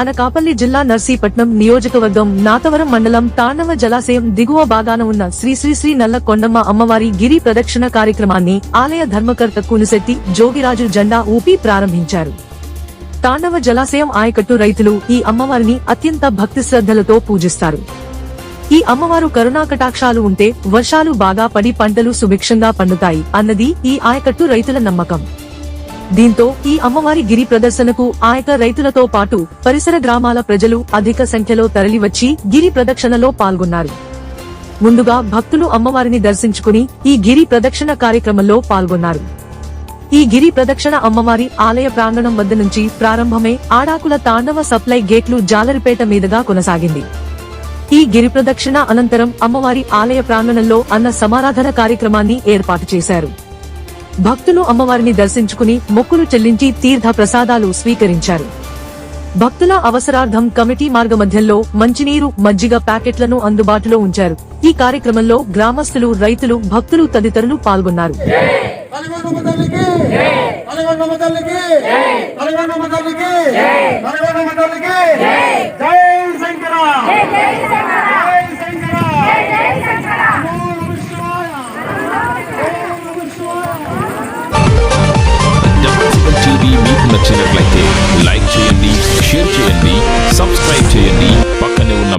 అనకాపల్లి జిల్లా నర్సీపట్నం నియోజకవర్గం నాతవరం మండలం తాండవ జలాశయం దిగువ భాగాన ఉన్న శ్రీ శ్రీ శ్రీ నల్ల కొండమ్మ అమ్మవారి గిరి ప్రదక్షిణ కార్యక్రమాన్ని ఆలయ ధర్మకర్త కునిశెట్టి జోగిరాజు జెండా ఊపి ప్రారంభించారు. తాండవ జలాశయం ఆయకట్టు రైతులు ఈ అమ్మవారిని అత్యంత భక్తి శ్రద్ధలతో పూజిస్తారు. ఈ అమ్మవారు కరుణా కటాక్షాలు ఉంటే వర్షాలు బాగా పడి పంటలు సుభిక్షంగా పండుతాయి అన్నది ఈ ఆయకట్టు రైతుల నమ్మకం. దీంతో ఈ అమ్మవారి గిరి ప్రదర్శనకు ఆయక రైతులతో పాటు పరిసర గ్రామాల ప్రజలు అధిక సంఖ్యలో తరలివచ్చి గిరి ప్రదక్షిణలో పాల్గొన్నారు. ముందుగా భక్తులు అమ్మవారిని దర్శించుకుని ఈ గిరి ప్రదక్షిణ కార్యక్రమంలో పాల్గొన్నారు. ఈ గిరి ప్రదక్షిణ అమ్మవారి ఆలయ ప్రాంగణం వద్ద నుంచి ప్రారంభమై ఆడాకుల తాండవ సప్లై గేట్లు జాలరిపేట మీదుగా కొనసాగింది. ఈ గిరి ప్రదక్షిణ అనంతరం అమ్మవారి ఆలయ ప్రాంగణంలో అన్న సమారాధన కార్యక్రమాన్ని ఏర్పాటు చేశారు. భక్తులు అమ్మవారిని దర్శించుకుని మొక్కులు చెల్లించి తీర్థ ప్రసాదాలు స్వీకరించారు. భక్తుల అవసరార్థం కమిటీ మార్గ మధ్యంలో మంచినీరు మజ్జిగ ప్యాకెట్లను అందుబాటులో ఉంచారు. ఈ కార్యక్రమంలో గ్రామస్తులు రైతులు భక్తులు తదితరులు పాల్గొన్నారు. తల్లికి